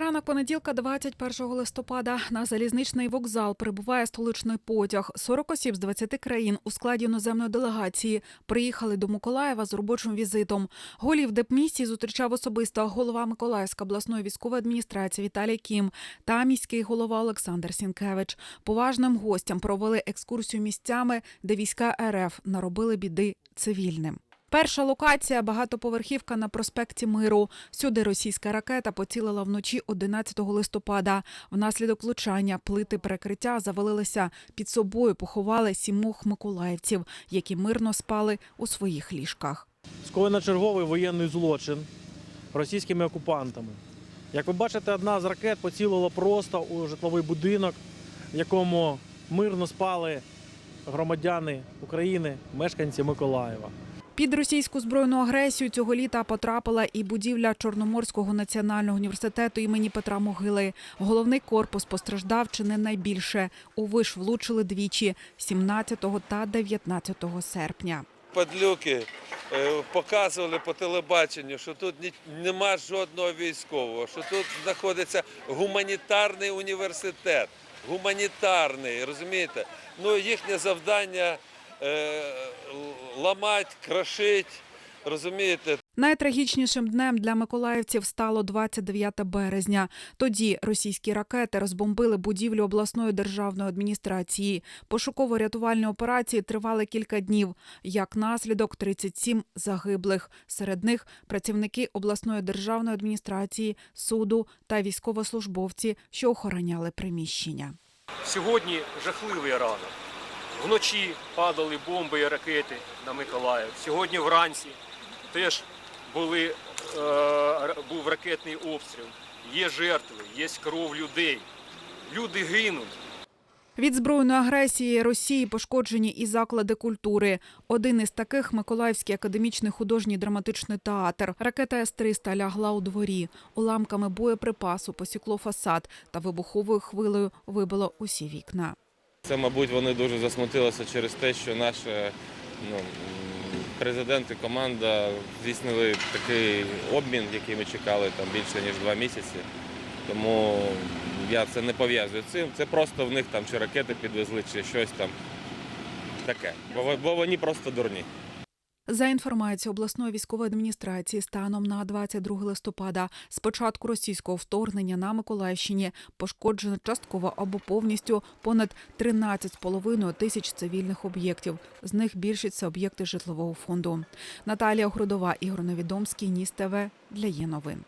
Ранок понеділка, 21 листопада, на залізничний вокзал прибуває столичний потяг. 40 осіб з 20 країн у складі іноземної делегації приїхали до Миколаєва з робочим візитом. Голів депмісії зустрічав особисто голова Миколаївської обласної військової адміністрації Віталій Кім та міський голова Олександр Сінкевич. Поважним гостям провели екскурсію місцями, де війська РФ наробили біди цивільним. Перша локація багатоповерхівка на проспекті Миру. Сюди російська ракета поцілила вночі 11 листопада. Внаслідок влучання плити перекриття завалилися під собою, поховали сімох миколаївців, які мирно спали у своїх ліжках. скоєно черговий воєнний злочин російськими окупантами. Як ви бачите, одна з ракет поцілила просто у житловий будинок, в якому мирно спали громадяни України, мешканці Миколаєва. Під російську збройну агресію цього літа потрапила і будівля Чорноморського національного університету імені Петра Могили. Головний корпус постраждав чи не найбільше. У виш влучили двічі 17 та 19 серпня. Падлюки е, показували по телебаченню, що тут нема жодного військового, що тут знаходиться гуманітарний університет. Гуманітарний, розумієте? Ну, їхнє завдання ламати, крошить, розумієте? Найтрагічнішим днем для миколаївців стало 29 березня. Тоді російські ракети розбомбили будівлю обласної державної адміністрації. Пошуково-рятувальні операції тривали кілька днів. Як наслідок, 37 загиблих. Серед них працівники обласної державної адміністрації, суду та військовослужбовці, що охороняли приміщення. Сьогодні жахливий ранок. Вночі падали бомби і ракети на Миколаїв. Сьогодні вранці теж були, е, був ракетний обстріл. Є жертви, є кров людей. Люди гинуть. Від збройної агресії Росії пошкоджені і заклади культури. Один із таких Миколаївський академічний художній драматичний театр. Ракета С-300 лягла у дворі. Уламками боєприпасу посікло фасад та вибуховою хвилею вибило усі вікна. Це, мабуть, вони дуже засмутилися через те, що наш е, ну, президент і команда здійснили такий обмін, який ми чекали там більше ніж два місяці. Тому я це не пов'язую з цим. Це просто в них там чи ракети підвезли, чи щось там таке. Бо, бо вони просто дурні. За інформацією обласної військової адміністрації, станом на 22 листопада, з початку російського вторгнення на Миколаївщині пошкоджено частково або повністю понад 13,5 тисяч цивільних об'єктів. З них більшість це об'єкти житлового фонду. Наталія Грудова, Ігор Новідомський, Ніс ТВ для є новин.